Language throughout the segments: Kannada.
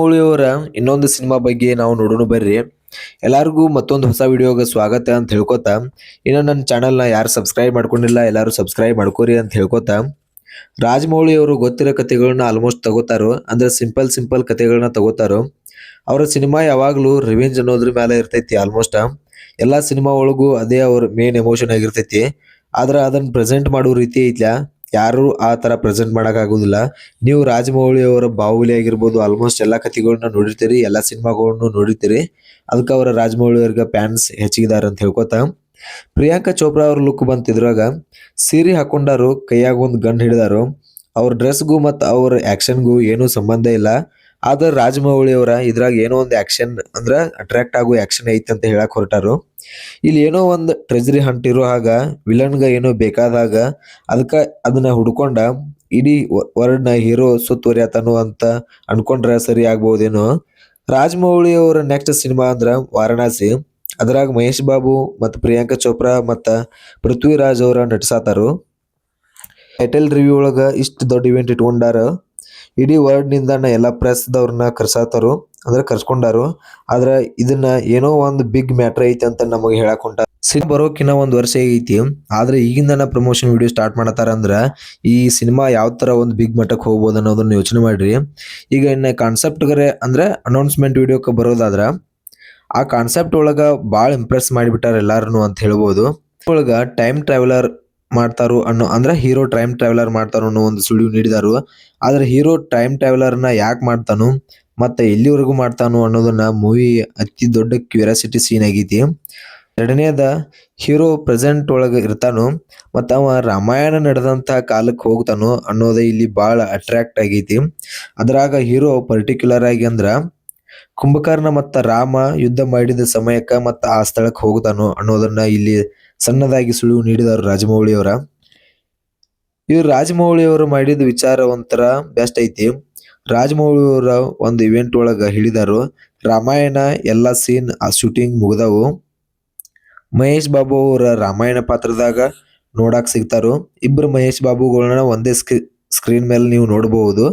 ಅವರ ಇನ್ನೊಂದು ಸಿನಿಮಾ ಬಗ್ಗೆ ನಾವು ನೋಡೋಣ ಬರ್ರಿ. ಎಲ್ಲರಿಗೂ ಮತ್ತೊಂದು ಹೊಸ ವಿಡಿಯೋಗೆ ಸ್ವಾಗತ ಅಂತ ಹೇಳ್ಕೊತ. ಇನ್ನು ನನ್ನ ಚಾನಲ್ನ ಯಾರು ಸಬ್ಸ್ಕ್ರೈಬ್ ಮಾಡ್ಕೊಂಡಿಲ್ಲ ಎಲ್ಲರೂ ಸಬ್ಸ್ಕ್ರೈಬ್ ಮಾಡ್ಕೋರಿ ಅಂತ ಹೇಳ್ಕೊತ. ರಾಜಮೌಳಿ ಅವರು ಗೊತ್ತಿರೋ ಕಥೆಗಳನ್ನ ಆಲ್ಮೋಸ್ಟ್ ತಗೋತಾರೋ, ಅಂದ್ರೆ ಸಿಂಪಲ್ ಸಿಂಪಲ್ ಕಥೆಗಳನ್ನ ತಗೋತಾರೋ. ಅವರ ಸಿನಿಮಾ ಯಾವಾಗಲೂ ರಿವೆಂಜ್ ಅನ್ನೋದ್ರ ಮೇಲೆ ಇರ್ತೈತಿ ಆಲ್ಮೋಸ್ಟ್ ಎಲ್ಲಾ ಸಿನಿಮಾ ಒಳಗೂ ಅದೇ ಅವ್ರ ಮೇನ್ ಎಮೋಷನ್ ಆಗಿರ್ತೈತಿ. ಆದ್ರೆ ಅದನ್ನ ಪ್ರೆಸೆಂಟ್ ಮಾಡೋ ರೀತಿ ಐತ್ಲ. ಯಾರು ಆ ತರ ಪ್ರೆಸೆಂಟ್ ಮಾಡಕ್ ಆಗುದಿಲ್ಲ ನೀವು ರಾಜಮೌಳಿ ಅವರ ಬಾಹುಲಿ ಆಗಿರ್ಬೋದು ಆಲ್ಮೋಸ್ಟ್ ಎಲ್ಲಾ ಕಥೆಗಳನ್ನ ನೋಡಿರ್ತೀರಿ, ಎಲ್ಲಾ ಸಿನಿಮಾಗಳನ್ನು ನೋಡಿರ್ತೀರಿ. ಅದಕ್ಕೆ ಅವರ ರಾಜಮೌಳಿ ಅವ್ರಿಗೆ ಫ್ಯಾನ್ಸ್ ಹೆಚ್ಚಿಗಿದ್ದಾರೆ ಅಂತ ಹೇಳ್ಕೊತ. ಪ್ರಿಯಾಂಕಾ ಚೋಪ್ರಾ ಅವ್ರ ಲುಕ್ ಬಂತಿದ್ರಾಗ, ಸೀರೆ ಹಾಕೊಂಡಾರು ಕೈಯಾಗ ಒಂದು ಗನ್ ಹಿಡಿದಾರು. ಅವ್ರ ಡ್ರೆಸ್ಗೂ ಮತ್ತು ಅವ್ರ ಆಕ್ಷನ್ಗೂ ಏನೂ ಸಂಬಂಧ ಇಲ್ಲ. ಆದ್ರೆ ರಾಜಮೌಳಿ ಅವರ ಇದ್ರಾಗ ಏನೋ ಒಂದು ಆಕ್ಷನ್ ಅಂದ್ರ ಅಟ್ರಾಕ್ಟ್ ಆಗೋ ಆಕ್ಷನ್ ಐತೆ ಅಂತ ಹೇಳಕ್ ಹೊರಟಾರು. ಇಲ್ಲಿ ಏನೋ ಒಂದು ಟ್ರೆಜರಿ ಹಂಟ್ ಇರೋ ಹಾಗ ವಿಲನ್ಗ ಏನೋ ಬೇಕಾದಾಗ ಅದಕ್ಕ ಅದನ್ನ ಹುಡ್ಕೊಂಡ ಇಡೀ ವರ್ಡ್ನ ಹೀರೋ ಸುತ್ತುವರಿಯತನು ಅಂತ ಅನ್ಕೊಂಡ್ರೆ ಸರಿ ಆಗ್ಬಹುದೇನೋ ರಾಜಮೌಳಿ ಅವರ ನೆಕ್ಸ್ಟ್ ಸಿನಿಮಾ ಅಂದ್ರ ವಾರಣಾಸಿ. ಅದ್ರಾಗ ಮಹೇಶ್ ಬಾಬು ಮತ್ತು ಪ್ರಿಯಾಂಕಾ ಚೋಪ್ರಾ ಮತ್ತು ಪೃಥ್ವಿರಾಜ್ ಅವರ ನಟಿಸಾತಾರು. ಟೈಟಲ್ ರಿವ್ಯೂ ಒಳಗ ಇಷ್ಟು ದೊಡ್ಡ ಇವೆಂಟ್ ಇಟ್ಕೊಂಡಾರ. ಇಡೀ ವರ್ಲ್ಡ್ನಿಂದ ಎಲ್ಲ ಪ್ರೆಸ್ದವ್ರನ್ನ ಕರ್ಸಾತಾರು, ಅಂದ್ರೆ ಕರ್ಸ್ಕೊಂಡಾರು. ಆದ್ರೆ ಇದನ್ನ ಏನೋ ಒಂದು ಬಿಗ್ ಮ್ಯಾಟರ್ ಐತಿ ಅಂತ ನಮಗೆ ಹೇಳಕ್ ಹೊಂಟ. ಸಿನಿಮಾ ಬರೋಕಿನ್ನ ಒಂದ್ ವರ್ಷ ಐತಿ. ಆದ್ರೆ ಈಗಿಂದನ ಪ್ರಮೋಷನ್ ವಿಡಿಯೋ ಸ್ಟಾರ್ಟ್ ಮಾಡತಾರ ಅಂದ್ರ ಈ ಸಿನಿಮಾ ಯಾವ ತರ ಒಂದು ಬಿಗ್ ಮಟ್ಟಕ್ಕೆ ಹೋಗ್ಬೋದು ಅನ್ನೋದನ್ನ ಯೋಚನೆ ಮಾಡ್ರಿ. ಈಗ ಇನ್ನ ಕಾನ್ಸೆಪ್ಟ್ ಅಂದ್ರೆ ಅನೌನ್ಸ್ಮೆಂಟ್ ವಿಡಿಯೋಕ್ಕೆ ಬರೋದಾದ್ರ ಆ ಕಾನ್ಸೆಪ್ಟ್ ಒಳಗ ಭಾಳ ಇಂಪ್ರೆಸ್ ಮಾಡಿಬಿಟ್ಟಾರ ಎಲ್ಲಾರನು ಅಂತ ಹೇಳ್ಬೋದು. ಒಳಗ ಟೈಮ್ ಟ್ರಾವೆಲರ್ ಮಾಡ್ತಾರು ಅನ್ನೋ, ಅಂದ್ರೆ ಹೀರೋ ಟೈಮ್ ಟ್ರಾವೆಲರ್ ಮಾಡ್ತಾರೋ ಅನ್ನೋ ಒಂದು ಸುಳಿವು ನೀಡಿದಾರು. ಆದ್ರೆ ಹೀರೋ ಟೈಮ್ ಟ್ರಾವೆಲರ್ನ ಯಾಕೆ ಮಾಡ್ತಾನೋ, ಮತ್ತೆ ಎಲ್ಲಿವರೆಗೂ ಮಾಡ್ತಾನೋ ಅನ್ನೋದನ್ನ ಮೂವಿ ಅತಿ ದೊಡ್ಡ ಕ್ಯೂರಿಯಾಸಿಟಿ ಸೀನ್ ಆಗೈತಿ. ಎರಡನೇದ, ಹೀರೋ ಪ್ರೆಸೆಂಟ್ ಒಳಗ ಇರ್ತಾನು, ಮತ್ತ ಅವ ರಾಮಾಯಣ ನಡೆದಂತ ಕಾಲಕ್ಕೆ ಹೋಗ್ತಾನೋ ಅನ್ನೋದೇ ಇಲ್ಲಿ ಬಹಳ ಅಟ್ರಾಕ್ಟ್ ಆಗೈತಿ. ಅದ್ರಾಗ ಹೀರೋ ಪರ್ಟಿಕ್ಯುಲರ್ ಆಗಿ ಅಂದ್ರ, ಕುಂಭಕರ್ಣ ಮತ್ತ ರಾಮ ಯುದ್ಧ ಮಾಡಿದ ಸಮಯಕ್ಕೆ ಮತ್ತ ಆ ಸ್ಥಳಕ್ಕೆ ಹೋಗ್ತಾನೋ ಅನ್ನೋದನ್ನ ಇಲ್ಲಿ ಸಣ್ಣದಾಗಿ ಸುಳಿವು ನೀಡಿದವರು ರಾಜಮೌಳಿ ಅವರ ಇವ್ರು ರಾಜಮೌಳಿ ಅವರು ಮಾಡಿದ ವಿಚಾರ ಒಂಥರ ಬೆಸ್ಟ್ ಐತಿ. ರಾಜಮೌಳಿಯವರ ಒಂದು ಇವೆಂಟ್ ಒಳಗ ಹೇಳಿದರು, ರಾಮಾಯಣ ಎಲ್ಲ ಸೀನ್ ಆ ಶೂಟಿಂಗ್ ಮುಗಿದವು. ಮಹೇಶ್ ಬಾಬು ಅವರ ರಾಮಾಯಣ ಪಾತ್ರದಾಗ ನೋಡಕ್ಕೆ ಸಿಗ್ತಾರು. ಇಬ್ಬರು ಮಹೇಶ್ ಬಾಬುಗಳನ್ನ ಒಂದೇ ಸ್ಕ್ರೀನ್ ಮೇಲೆ ನೀವು ನೋಡಬಹುದು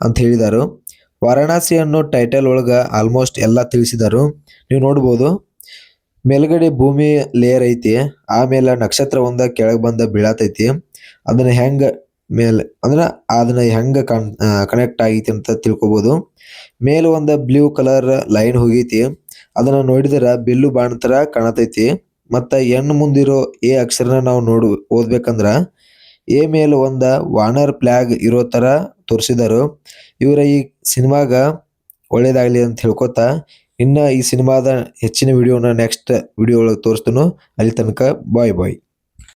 ಅಂತ ಹೇಳಿದರು. ವಾರಣಾಸಿ ಅನ್ನೋ ಟೈಟಲ್ ಒಳಗ ಆಲ್ಮೋಸ್ಟ್ ಎಲ್ಲ ತಿಳಿಸಿದರು. ನೀವು ನೋಡ್ಬೋದು. ಮೇಲ್ಗಡೆ ಭೂಮಿ ಲೇಯರ್ ಐತಿ, ಆಮೇಲೆ ನಕ್ಷತ್ರ ಒಂದ ಕೆಳಗ್ ಬಂದ ಬೀಳತೈತಿ ಅದನ್ನ ಹೆಂಗ ಮೇಲ್, ಅಂದ್ರ ಅದನ್ನ ಹೆಂಗ ಕನೆಕ್ಟ್ ಆಗೈತಿ ಅಂತ ತಿಳ್ಕೊಬಹುದು ಮೇಲ್ ಒಂದ ಬ್ಲೂ ಕಲರ್ ಲೈನ್ ಹೋಗೈತಿ. ಅದನ್ನ ನೋಡಿದ್ರ ಬಿಲ್ಲು ಬಾಣ ತರ ಕಾಣತೈತಿ. ಮತ್ತ ಎಣ್ ಮುಂದಿರೋ ಎ ಅಕ್ಷರನ ನಾವು ನೋಡ್, ಓದ್ಬೇಕಂದ್ರ ಎ ಮೇಲೆ ಒಂದ ವಾನರ್ ಫ್ಲಾಗ್ ಇರೋ ತರ ತೋರಿಸಿದರು. ಇವರ ಈ ಸಿನಿಮಾಗ ಒಳ್ಳೇದಾಗ್ಲಿ ಅಂತ ಹೇಳ್ಕೊತ ಇನ್ನ ಈ ಸಿನಿಮಾದ ಹೆಚ್ಚಿನ ವಿಡಿಯೋನ ನೆಕ್ಸ್ಟ್ ವಿಡಿಯೋ ಒಳಗೆ ತೋರಿಸ್ತನು. ಅಲ್ಲಿ ತನಕ ಬಾಯ್ ಬಾಯ್